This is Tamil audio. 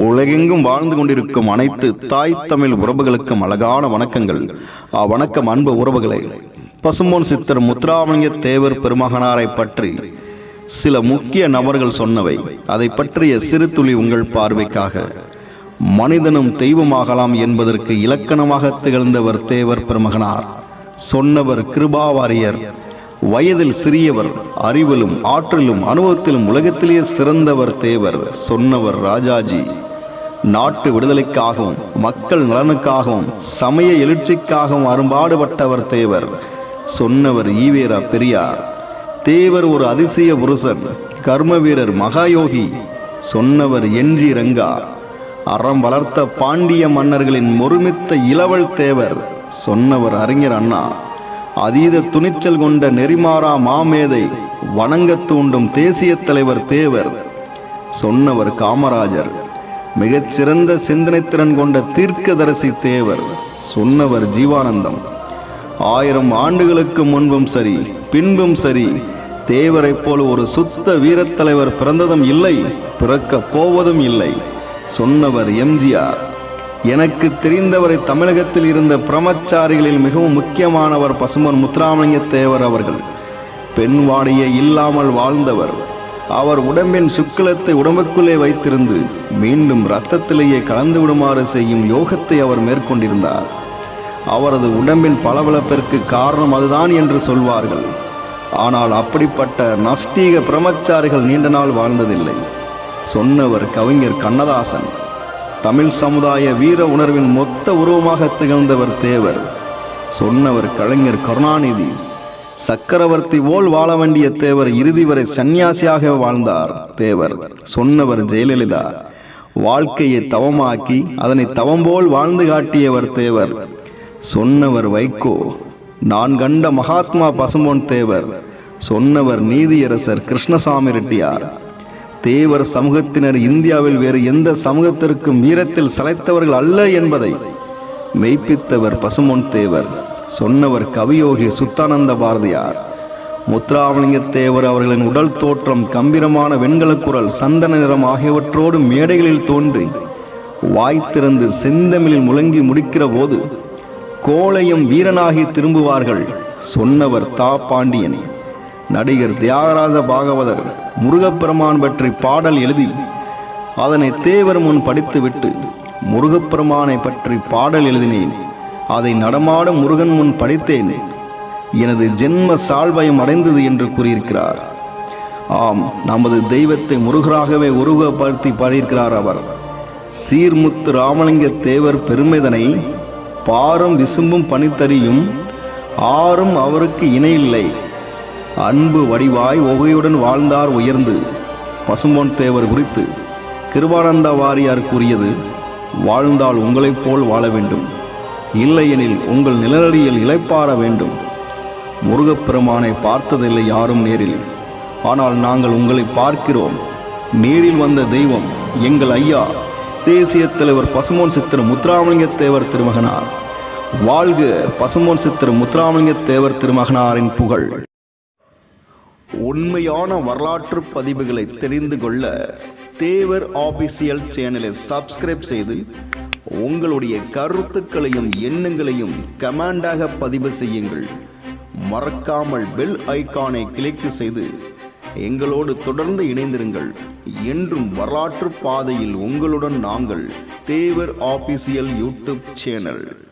உலகெங்கும் வாழ்ந்து கொண்டிருக்கும் அனைத்து தாய் தமிழ் உறவுகளுக்கும் அழகான வணக்கங்கள். ஆ, வணக்கம் அன்பு உறவுகளை. பசும்போன் சித்தர் முத்துராமலிங்க தேவர் பெருமகனாரை பற்றி சில முக்கிய நபர்கள் சொன்னவை. அதை பற்றிய சிறு துளி உங்கள் பார்வைக்காக. மனிதனும் தெய்வமாகலாம் என்பதற்கு இலக்கணமாக திகழ்ந்தவர் தேவர் பெருமகனார். சொன்னவர் கிருபாவாரியர். வயதில் சிறியவர் அறிவிலும் ஆற்றலும் அனுபவத்திலும் உலகத்திலேயே சிறந்தவர் தேவர் சொன்னவர் ராஜாஜி. நாட்டு விடுதலைக்காகவும் மக்கள் நலனுக்காகவும் சமய எழுச்சிக்காகவும் அரும்பாடுபட்டவர் தேவர். சொன்னவர் ஈவேரா பெரியார். தேவர் ஒரு அதிசய புருஷன் கர்ம வீரர் மகாயோகி. சொன்னவர் என்ஜி ரங்கா. அறம் வளர்த்த பாண்டிய மன்னர்களின் ஒருமித்த இளவல் தேவர். சொன்னவர் அறிஞர் அண்ணா. அதீத துணிச்சல் கொண்ட நெறிமாறா மாமேதை வணங்க தூண்டும் தேசிய தலைவர் தேவர். சொன்னவர் காமராஜர். மிகச் சிறந்த சிந்தனைத்திறன் கொண்ட தீர்க்கதரிசி தேவர் சொன்னவர் ஜீவானந்தம். ஆயிரம் ஆண்டுகளுக்கு முன்பும் சரி பின்பும் சரி தேவரைப் போல் ஒரு சுத்த வீரத்தலைவர் பிறந்ததும் இல்லை பிறக்கப் போவதும் இல்லை சொன்னவர் எம்ஜிஆர். எனக்கு தெரிந்தவரை தமிழகத்தில் இருந்த பிரமச்சாரிகளில் மிகவும் முக்கியமானவர் பசுமன் முத்துராமலிங்க தேவர் அவர்கள். பெண் வாடியை இல்லாமல் வாழ்ந்தவர். அவர் உடம்பின் சுக்கிலத்தை உடம்புக்குள்ளே வைத்திருந்து மீண்டும் இரத்தத்திலேயே கலந்து விடுமாறு செய்யும் யோகத்தை அவர் மேற்கொண்டிருந்தார். அவரது உடம்பின் பளபளப்பிற்கு காரணம் அதுதான் என்று சொல்வார்கள். ஆனால் அப்படிப்பட்ட நஸ்தீக பிரமச்சாரிகள் நீண்ட நாள் வாழ்ந்ததில்லை. சொன்னவர் கவிஞர் கண்ணதாசன் தமிழ் சமுதாய வீர உணர்வின் மொத்த உருவமாக திகழ்ந்தவர் தேவர். சொன்னவர் கலைஞர் கருணாநிதி சக்கரவர்த்தி போல் வாழ வேண்டிய தேவர் இறுதி வரை சந்நியாசியாக வாழ்ந்தார். தேவர் சொன்னவர் ஜெயலலிதா வாழ்க்கையை தவமாக்கி அதனை தவம் போல் வாழ்ந்து காட்டியவர் தேவர். சொன்னவர் வைகோ நான் கண்ட மகாத்மா பசும்பொன் தேவர். சொன்னவர் நீதியரசர் கிருஷ்ணசாமி ரெட்டியார். தேவர் சமூகத்தினர் இந்தியாவில் வேறு எந்த சமூகத்திற்கும் வீரத்தில் சளைத்தவர்கள் அல்ல என்பதை மெய்ப்பித்தவர் பசுமொன் தேவர். சொன்னவர் கவியோகி சுத்தானந்த பாரதியார். முத்துராமலிங்க அவர்களின் உடல் தோற்றம் கம்பீரமான வெண்கலக் குரல் சந்தன நிறம் ஆகியவற்றோடு மேடைகளில் தோன்றி வாய் திறந்து செந்தமிழில் முழங்கி முடிக்கிற போது கோளையும் வீரனாகி திரும்புவார்கள் சொன்னவர் தா பாண்டியன். நடிகர் தியாகராஜ பாகவதர் முருகப்பெருமான் பற்றி பாடல் எழுதி அதனை தேவர் முன் படித்துவிட்டு முருகப்பெருமானை பற்றி பாடல் எழுதினேன். அதை நடமாடும் முருகன் முன் படைத்தேனே. எனது ஜென்ம சால்வயம் அடைந்தது என்று கூறியிருக்கிறார். ஆம் நமது தெய்வத்தை முருகராகவே உருவப்படுத்தி பாடியிருக்கிறார் அவர். சீர்முத்து ராமலிங்க தேவர் பெருமிதனை பாரும் விசும்பும் பனித்தறியும் ஆறும் அவருக்கு இணையில்லை. அன்பு வடிவாய் ஒகையுடன் வாழ்ந்தார் உயர்ந்து. பசும்பொன் தேவர் குறித்து கிருபானந்த வாரியார் கூறியது வாழ்ந்தால் உங்களைப் போல் வாழ வேண்டும். இல்லையெனில் உங்கள் நிழலடியில் இளைப்பாற வேண்டும். முருகப்பெருமானை பார்த்ததில்லை யாரும் நேரில். ஆனால் நாங்கள் உங்களை பார்க்கிறோம். நேரில் வந்த தெய்வம் எங்கள் ஐயா தேசிய தலைவர் பசுமோன் சித்திர முத்துராமலிங்க தேவர் திருமகனார். வாழ்க பசுமோன் சித்திர முத்துராமலிங்க தேவர் திருமகனாரின் புகழ். உண்மையான வரலாற்று பதிவுகளை தெரிந்து கொள்ள தேவர் ஆபிசியல் சேனலை சப்ஸ்கிரைப் செய்து உங்களுடைய கருத்துக்களையும் எண்ணங்களையும் கமெண்டாக பதிவு செய்யுங்கள். மறக்காமல் பெல் ஐக்கானை கிளிக் செய்து எங்களோடு தொடர்ந்து இணைந்திருங்கள். என்றும் வரலாற்று பாதையில் உங்களுடன் நாங்கள் தேவர் ஆபிசியல் யூடியூப் சேனல்